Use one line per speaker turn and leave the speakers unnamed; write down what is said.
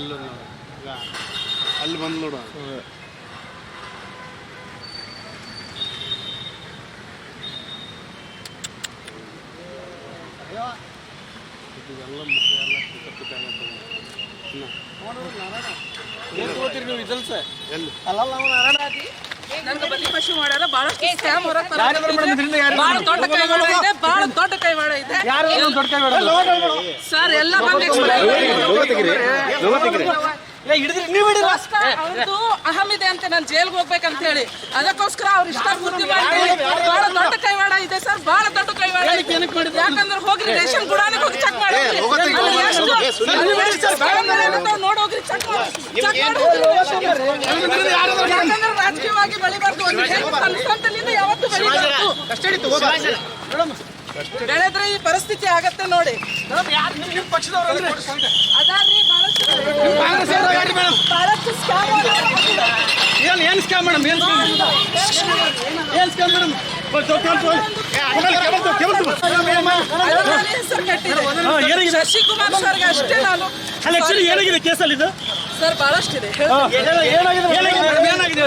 ಅಲ್ಲಿ ಅಲ್ಲಿ ಬಂದು ನೋಡು. ಇದೆಲ್ಲ ಮುಖ ಎಲ್ಲ
ಏನ್ ತಗೋತೀರಿ ನೀವು
ಎಲ್ಲಿ?
ಹಾಕಿ
ಬಲಿ ಪಶು ಮಾಡ್ಯಾರ ಸ್ಕ್ಯಾಮ್ ಹೊರಗೆ ಬಹಳ ದೊಡ್ಡ ಕೈಗಳು ಇದೆ. ದೊಡ್ಡ ಕೈವಾಡ ಇದೆ. ಸರ್ ಎಲ್ಲ ಅವ್ರದ್ದು ಅಹಮಿದೆ ಇದೆ ಅಂತ ನಾನು ಜೈಲ್ಗೆ ಹೋಗ್ಬೇಕಂತ ಹೇಳಿ ಅದಕ್ಕೋಸ್ಕರ ಅವ್ರ ಇಷ್ಟ ಬುದ್ಧಿ ಮಾಡಿ ಬಹಳ ದೊಡ್ಡ ಕೈವಾಡ ಇದೆ ಸರ್ ಬಹಳ ದೊಡ್ಡ ಕೈವಾಡ ಇದೆ. ಯಾಕಂದ್ರೆ ಹೋಗ್ರಿ ರೇಷನ್ ಗುಡಾನಿಗೆ ಹೋಗಿ ಚೆಕ್ ಮಾಡಿ. ಅಲ್ಲಿ ಎಷ್ಟು- ಅಲ್ಲಿ ಎಷ್ಟು ನೋಡಿ ಹೋಗ್ರಿ ಚೆಕ್ ಮಾಡಿ. ಯಾಕಂದ್ರೆ ರಾಜಕೀಯವಾಗಿ ಬೆಳಿಬಾರ್ದು. ಒಂದು ಯಾವತ್ತು ಬೆಳಿಬಾರ್ದು. ಬೆಳೆದ್ರೆ ಈ ಪರಿಸ್ಥಿತಿ ಆಗತ್ತೆ ನೋಡಿ ಅದಾದ್ರಿ ಬಹಳಷ್ಟು ಸ್ಕ್ಯಾಮ್
ಏನು ಏನು ಸ್ಕ್ಯಾಮ್ ಮೇಡಮ್ ಏನು ಏನು ಸ್ಕ್ಯಾಮ್ ಮೇಡಮ್?
ಶಶಿಕುಮಾರ್ ಸರ್ಗೆ ಅಷ್ಟೇ ನಾನು
ಆಕ್ಚುಲಿ ಏನಾಗಿದೆ ಕೇಸಲ್ಲಿ ಇದು
ಸರ್ ಬಹಳಷ್ಟಿದೆ
ಏನಾಗಿದೆ